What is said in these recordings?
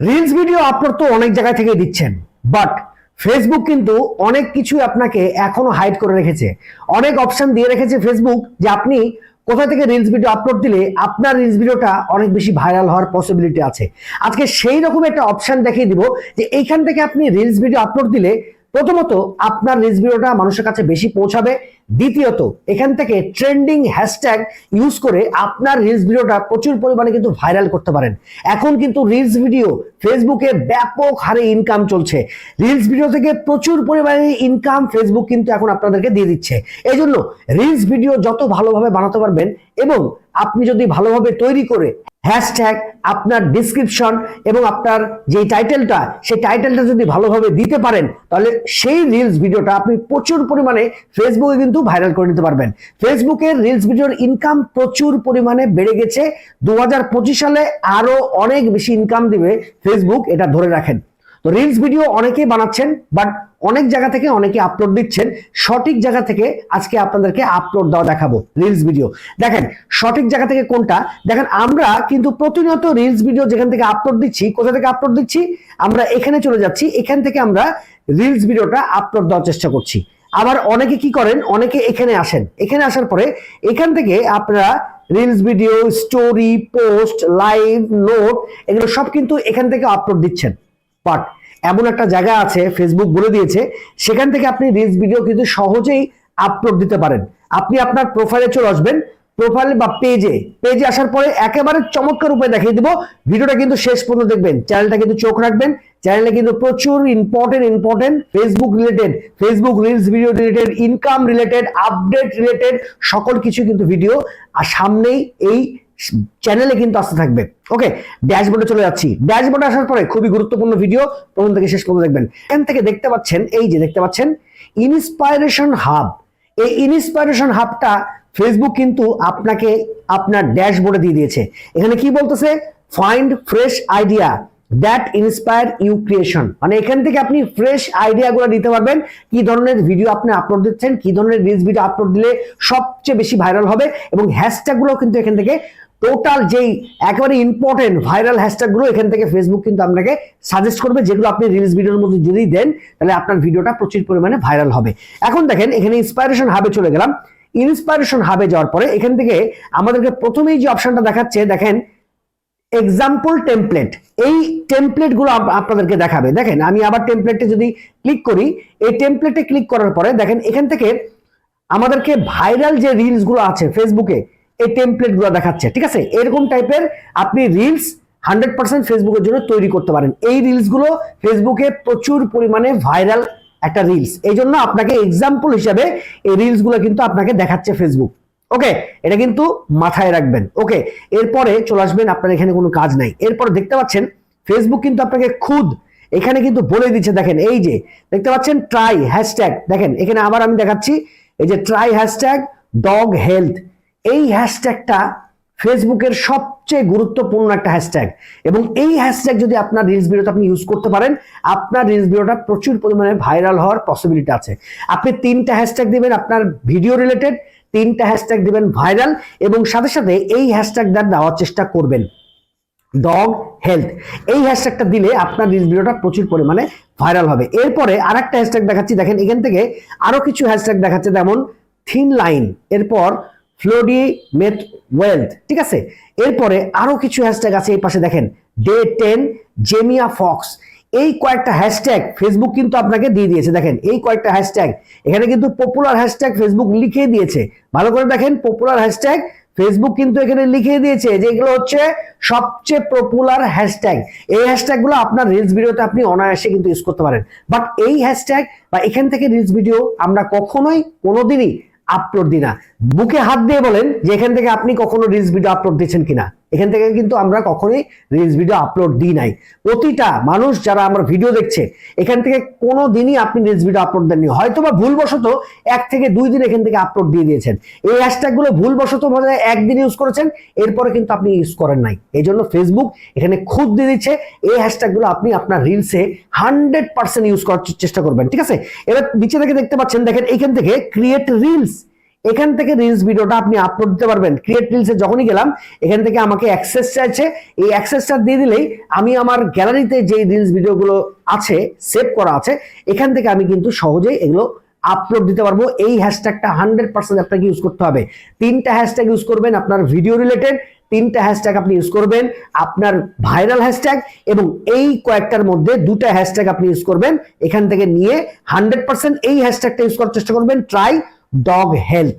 Reels video upload তো অনেক জায়গা থেকে দিচ্ছেন বাট ফেসবুক কিন্তু অনেক কিছু আপনাকে এখনও হাইড করে রেখেছে। অনেক অপশন দিয়ে রেখেছে ফেসবুক যে আপনি কোথা থেকে রিলস ভিডিও আপলোড দিলে আপনার রিলস ভিডিওটা অনেক বেশি ভাইরাল হওয়ার পসিবিলিটি আছে। আজকে সেই রকম একটা অপশন দেখিয়ে দিব যে এইখান থেকে আপনি রিলস ভিডিও আপলোড দিলে প্রথমত, আপনার রিলস ভিডিওটা মানুষের কাছে বেশি পৌঁছাবে। দ্বিতীয়ত, এখান থেকে ট্রেন্ডিং হ্যাশট্যাগ ইউজ করে আপনার রিলস ভিডিওটা প্রচুর পরিমাণে কিন্তু ভাইরাল করতে পারেন। এখন কিন্তু রিলস ভিডিও ফেসবুকে ব্যাপক হারে ইনকাম চলছে। রিলস ভিডিও থেকে প্রচুর পরিমাণে ইনকাম ফেসবুক কিন্তু এখন আপনাদেরকে দিয়ে দিচ্ছে। এই জন্য রিলস ভিডিও যত ভালোভাবে বানাতে পারবেন এবং আপনি যদি ভালোভাবে তৈরি করে হ্যাশট্যাগ আপনার ডিসক্রিপশন এবং আপনার যে টাইটেলটা সেই টাইটেলটা যদি ভালোভাবে দিতে পারেন, তাহলে সেই রিলস ভিডিওটা আপনি প্রচুর পরিমাণে ফেসবুকে কিন্তু ভাইরাল করে নিতে পারবেন। ফেসবুকের রিলস ভিডিওর ইনকাম প্রচুর পরিমাণে বেড়ে গেছে। দু হাজার পঁচিশ সালে আরও অনেক বেশি ইনকাম দিবে ফেসবুক এটা ধরে রাখেন। তো রিলস ভিডিও অনেকেই বানাচ্ছেন বাট অনেক জায়গা থেকে অনেকে আপলোড দিচ্ছেন। সঠিক জায়গা থেকে আজকে আপনাদেরকে আপলোড দেওয়া দেখাবো রিলস ভিডিও দেখেন, সঠিক জায়গা থেকে কোনটা? দেখেন, আমরা কিন্তু প্রতিনিয়ত রিলস ভিডিও যেখান থেকে আপলোড দিচ্ছি, কোথা থেকে আপলোড দিচ্ছি, আমরা এখানে চলে যাচ্ছি, এখান থেকে আমরা রিলস ভিডিওটা আপলোড দেওয়ার চেষ্টা করছি। আবার অনেকে কি করেন? অনেকে এখানে আসেন। এখানে আসার পরে এখান থেকে আপনারা reels video story post live note এগুলো সব কিন্তু এখান থেকে আপলোড দিচ্ছেন। বাট এমন একটা জায়গা আছে ফেসবুক বলে দিয়েছে, সেখান থেকে আপনি রিলস ভিডিও কিন্তু সহজেই আপলোড দিতে পারেন। আপনি আপনার প্রোফাইলে চলে আসবেন প্রোফাইল বা পেজে পেজে আসার পরে একেবারে চমৎকার উপায় দেখিয়ে দিব। ভিডিওটা কিন্তু শেষ পর্যন্ত দেখবেন চ্যানেলটা কিন্তু চোখ রাখবেন। চ্যানেলে কিন্তু প্রচুর important important Facebook related Facebook reels video related income related update related সকল কিছু কিন্তু ভিডিও আর সামনেই এই চ্যানেলে কিন্তু আসতে থাকবে। ওকে ড্যাশবোর্ডে চলে যাচ্ছি। ড্যাশবোর্ডে আসার পরে খুবই গুরুত্বপূর্ণ ভিডিও প্রথম থেকে শেষ পর্যন্ত দেখবেন। এখান থেকে দেখতে পাচ্ছেন, এই যে দেখতে পাচ্ছেন ইন্সপাইরেশন হাব এই ইন্সপাইরেশন হাবটা ফেসবুক কিন্তু আপনাকে আপনার ড্যাশবোর্ডে দিয়ে দিয়েছে। এখানে কি বলতেছে? Find fresh idea that inspire you creation মানে এখান থেকে আপনি ফ্রেশ আইডিয়াগুলো দিতে পারবেন, কি ধরনের ভিডিও আপনি আপলোড দিচ্ছেন, কি ধরনের রিলস ভিডিও আপলোড দিলে সবচেয়ে বেশি ভাইরাল হবে, এবং হ্যাশট্যাগুলো কিন্তু এখান থেকে টোটাল যেই একেবারে ইম্পর্টেন্ট ভাইরাল হ্যাশট্যাগুলো এখান থেকে ফেসবুক কিন্তু আপনাকে সাজেস্ট করবে, যেগুলো আপনি রিলস ভিডিওর মধ্যে যদি দেন, তাহলে আপনার ভিডিওটা প্রচুর পরিমাণে ভাইরাল হবে। এখন দেখেন, এখানে ইন্সপাইরেশন হাবে চলে গেলাম। ইন্সপাইরেশন হাবে যাওয়ার পরে এখান থেকে আমাদেরকে প্রথমেই যে অপশনটা দেখাচ্ছে, দেখেন এক্সাম্পল টেমপ্লেট এই টেমপ্লেটগুলো আপ- আপনাদেরকে দেখাবে। দেখেন, আমি আবার টেমপ্লেটে যদি ক্লিক করি, এই টেমপ্লেটে ক্লিক করার পরে দেখেন, এখান থেকে আমাদেরকে ভাইরাল যে রিলসগুলো আছে ফেসবুকে এই টেমপ্লেটগুলো দেখাচ্ছে, ঠিক আছে? এরকম টাইপের আপনি রিলস হান্ড্রেড পার্সেন্ট ফেসবুকের জন্য তৈরি করতে পারেন। এই রিলসগুলো ফেসবুকে প্রচুর পরিমাণে ভাইরাল একটা রিলস এই জন্য আপনাকে এক্সাম্পল হিসাবে এই রিলসগুলো কিন্তু আপনাকে দেখাচ্ছে ফেসবুক ওকে এটা কিন্তু মাথায় রাখবেন। ওকে এরপরে চলে আসবেন, আপনার এখানে কোনো কাজ নাই। এরপর দেখতে পাচ্ছেন ফেসবুক কিন্তু আপনাকে খুদ, এখানে কিন্তু বলে দিচ্ছে, দেখেন, এই যে, দেখতে পাচ্ছেন ট্রাই হ্যাশট্যাগ দেখেন, এখানে আবার আমি দেখাচ্ছি, এই যে ট্রাই হ্যাশট্যাগ ডগ হেলথ এই হ্যাশট্যাগটা ফেসবুকের সবচেয়ে গুরুত্বপূর্ণ একটা হ্যাশট্যাগ এবং এই হ্যাশট্যাগ যদি আপনার রিলস ভিডিওতে আপনি ইউজ করতে পারেন, আপনার রিলস ভিডিওটা প্রচুর পরিমাণে ভাইরাল হওয়ার পসিবিলিটি আছে। আপনি তিনটা হ্যাশট্যাগ দিবেন আপনার ভিডিও রিলেটেড তিনটা হ্যাশট্যাগ দিবেন ভাইরাল এবং সাথে সাথে এই হ্যাশট্যাগ দেওয়ার চেষ্টা করবেন। ডগ হেলথ এই হ্যাশট্যাগটা দিলে আপনার রিলস ভিডিওটা প্রচুর পরিমাণে ভাইরাল হবে। এরপরে আরেকটা হ্যাশট্যাগ দেখাচ্ছি। দেখেন এখান থেকে আরও কিছু হ্যাশট্যাগ দেখাচ্ছে। যেমন থিন লাইন এরপর ফ্লোডি মেথ ওয়েলথ, ঠিক আছে? এরপরে আরও কিছু হ্যাশট্যাগ আছে এই পাশে দেখেন, ডে টেন জেমিয়া ফক্স। এই কয়েকটা হ্যাশট্যাগ ফেসবুক কিন্তু আপনাকে দিয়ে দিয়েছে। দেখেন, এই কয়েকটা হ্যাশট্যাগ এখানে কিন্তু পপুলার হ্যাশট্যাগ ফেসবুক লিখে দিয়েছে। ভালো করে দেখেন পপুলার হ্যাশট্যাগ ফেসবুক কিন্তু এখানে লিখে দিয়েছে যে এগুলো হচ্ছে সবচেয়ে পপুলার হ্যাশট্যাগ এই হ্যাশট্যাগগুলো আপনার রিলস ভিডিওতে আপনি অনায়াসে কিন্তু ইউজ করতে পারেন। বাট এই হ্যাশট্যাগ বা এখান থেকে রিলস ভিডিও আমরা কখনোই কোনোদিনই আপলোড দিই না। বুকে হাত দিয়ে বলেন যে এখান থেকে আপনি কখনো রিলস ভিডিও আপলোড দিয়েছেন কিনা। এখান থেকে কিন্তু আমরা কখনোই রিলস ভিডিও আপলোড দিই নাই। প্রতিটা মানুষ যারা আমার ভিডিও দেখছে, এখান থেকে কোনো দিনই আপনি রিলস ভিডিও আপলোড দেননি। হয়তো বা ভুলবশত এক থেকে দুই দিন এখান থেকে আপলোড দিয়ে দিয়েছেন। এই হ্যাশট্যাগগুলো ভুলবশত ভাবে একদিন ইউজ করেছেন, এরপরে কিন্তু আপনি ইউজ করেন নাই। এই জন্য ফেসবুক এখানে খুদ দিয়ে দিচ্ছে। এই হ্যাশট্যাগগুলো আপনি আপনার রিলসে হান্ড্রেড পার্সেন্ট ইউজ করার চেষ্টা করবেন। ঠিক আছে? এবার নিচে থেকে দেখতে পাচ্ছেন, দেখেন এখান থেকে ক্রিয়েট রিলস এখান থেকে রিলস ভিডিওটা আপনি আপলোড দিতে পারবেন। ক্রিয়েট রিলসে যখনই গেলাম, এখান থেকে আমাকে অ্যাক্সেস চাইছে। এই অ্যাক্সেসটা দিয়ে দিলেই আমি আমার গ্যালারিতে যে রিলস ভিডিওগুলো আছে সেভ করা আছে, এখান থেকে আমি কিন্তু সহজেই এগুলো আপলোড দিতে পারব। এই হ্যাশট্যাগটা হান্ড্রেড পার্সেন্ট আপনাকে ইউজ করতে হবে। তিনটা হ্যাশট্যাগ ইউজ করবেন আপনার ভিডিও রিলেটেড তিনটা হ্যাশট্যাগ আপনি ইউজ করবেন আপনার ভাইরাল হ্যাশট্যাগ এবং এই কয়েকটার মধ্যে দুটা হ্যাশট্যাগ আপনি ইউজ করবেন। এখান থেকে নিয়ে হান্ড্রেড পার্সেন্ট এই হ্যাশট্যাগটা ইউজ করার চেষ্টা করবেন। ট্রাই ডগ হেলথ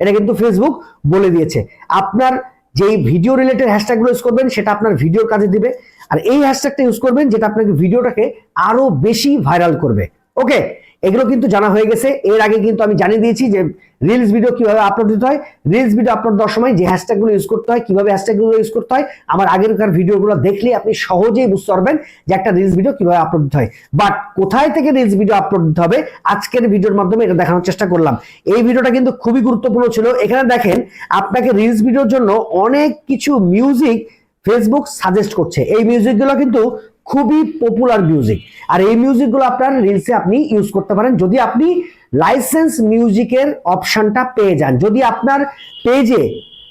এটা কিন্তু ফেসবুক বলে দিয়েছে। আপনার যেই ভিডিও রিলেটেড হ্যাশট্যাগুলো ইউজ করবেন, সেটা আপনার ভিডিওর কাজে দিবে। আর এই হ্যাশট্যাগটা ইউজ করবেন, যেটা আপনাকে ভিডিওটাকে আরও বেশি ভাইরাল করবে। ওকে এগুলো কিন্তু জানা হয়ে গেছে। এর আগে কিন্তু আমি জানিয়ে দিয়েছি যে রিলস ভিডিও কীভাবে আপলোড দিতে হয়। রিলস ভিডিও আপলোড দেওয়ার সময় যে হ্যাশট্যাগুলো ইউজ করতে হয়, কীভাবে হ্যাশট্যাগুলো ইউজ করতে হয়, আমার আগেরকার ভিডিওগুলো দেখলে আপনি সহজেই বুঝতে পারবেন যে একটা রিলস ভিডিও কীভাবে আপলোড দিতে হয়। বাট কোথায় থেকে রিলস ভিডিও আপলোড দিতে হবে? আজকের ভিডিওর মাধ্যমে এটা দেখানোর চেষ্টা করলাম। এই ভিডিওটা কিন্তু খুবই গুরুত্বপূর্ণ ছিল। এখানে দেখেন, আপনাকে রিলস ভিডিওর জন্য অনেক কিছু মিউজিক ফেসবুক সাজেস্ট করছে। এই মিউজিকগুলো কিন্তু খুবই পপুলার মিউজিক আর এই মিউজিকগুলো আপনার রিলসে আপনি ইউজ করতে পারেন। যদি আপনি লাইসেন্স মিউজিকের অপশনটা পেয়ে যান, যদি আপনার পেজে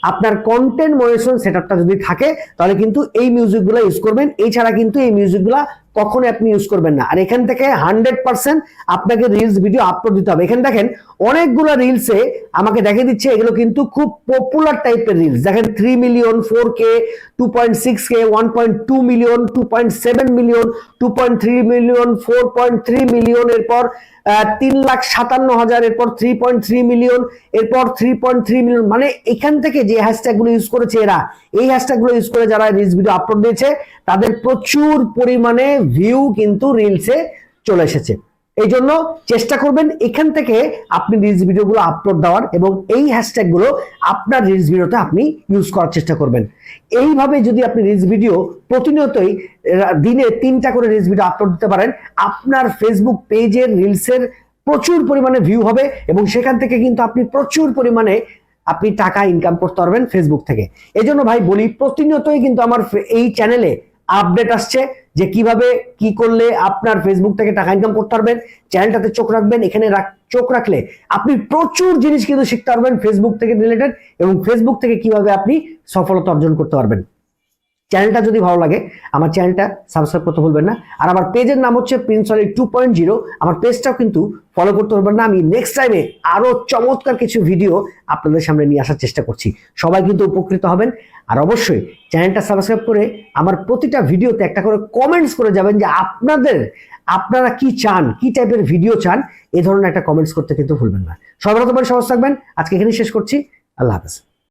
আপনার কন্টেন্ট মনিটরিং সেটআপটা যদি থাকে, তাহলে কিন্তু এই মিউজিকগুলো ইউজ করবেন। এছাড়া কিন্তু এই মিউজিকগুলো কখনো আপনি ইউজ করবেন না। আর এখান থেকে হান্ড্রেড পার্সেন্ট আপনাকে রিলস ভিডিও আপলোড দিতে হবে। এখানে দেখেন, অনেকগুলো রিলসে আমাকে দেখে দিচ্ছে, এগুলো কিন্তু খুব পপুলার টাইপের রিলস দেখেন three million four K two point six K one point two million two point seven million two point three million four point three million এরপর তিন লাখ সাতান্ন হাজার, এরপর থ্রি পয়েন্ট থ্রি মিলিয়ন এরপর থ্রি পয়েন্ট থ্রি মিলিয়ন মানে এখান থেকে যে হ্যাশট্যাগগুলো ইউজ করেছে এরা, এই হ্যাশট্যাগগুলো ইউজ করে যারা রিলস ভিডিও আপলোড দিয়েছে, তাদের প্রচুর পরিমাণে ভিউ কিন্তু রিলসে চলে এসেছে। এই জন্য চেষ্টা করবেন এখান থেকে আপনি রিলস ভিডিওগুলো আপলোড দেওয়ার এবং এই হ্যাশট্যাগগুলো আপনার রিলস ভিডিওতে আপনি ইউজ করার চেষ্টা করবেন। এইভাবে যদি আপনি রিলস ভিডিও প্রতিনিয়তই দিনে তিনটা করে রিলস ভিডিও আপলোড দিতে পারেন, আপনার ফেসবুক পেজের রিলসের প্রচুর পরিমাণে ভিউ হবে এবং সেখান থেকে কিন্তু আপনি প্রচুর পরিমাণে আপনি টাকা ইনকাম করতে পারবেন ফেসবুক থেকে। এই জন্য ভাই বলি, প্রতিনিয়তই কিন্তু আমার এই চ্যানেলে আপডেট আসছে যে কীভাবে কি করলে আপনার ফেসবুক থেকে টাকা ইনকাম করতে পারবেন চ্যানেলটাতে চোখ রাখবেন, এখানে চোখ রাখলে আপনি প্রচুর জিনিস কিন্তু শিখতে পারবেন ফেসবুক থেকে রিলেটেড এবং ফেসবুক থেকে কীভাবে আপনি সফলতা অর্জন করতে পারবেন। চ্যানেলটা যদি ভালো লাগে, আমার চ্যানেলটা সাবস্ক্রাইব করতে ভুলবেন না। আর আমার পেজের নাম হচ্ছে প্রিন্স অলি টু পয়েন্ট জিরো আমার পেজটাও কিন্তু ফলো করতে ভুলবেন না। আমি নেক্সট টাইমে আরও চমৎকার কিছু ভিডিও আপনাদের সামনে নিয়ে আসার চেষ্টা করছি। সবাই কিন্তু উপকৃত হবেন। আর অবশ্যই চ্যানেলটা সাবস্ক্রাইব করে আমার প্রতিটা ভিডিওতে একটা করে কমেন্টস করে যাবেন যে আপনাদের, আপনারা কি চান, কি টাইপের ভিডিও চান, এ ধরনের একটা কমেন্টস করতে কিন্তু ভুলবেন না। সবাই তোমার সহজ থাকবেন। আজকে এখানে শেষ করছি। আল্লাহ হাফেজ।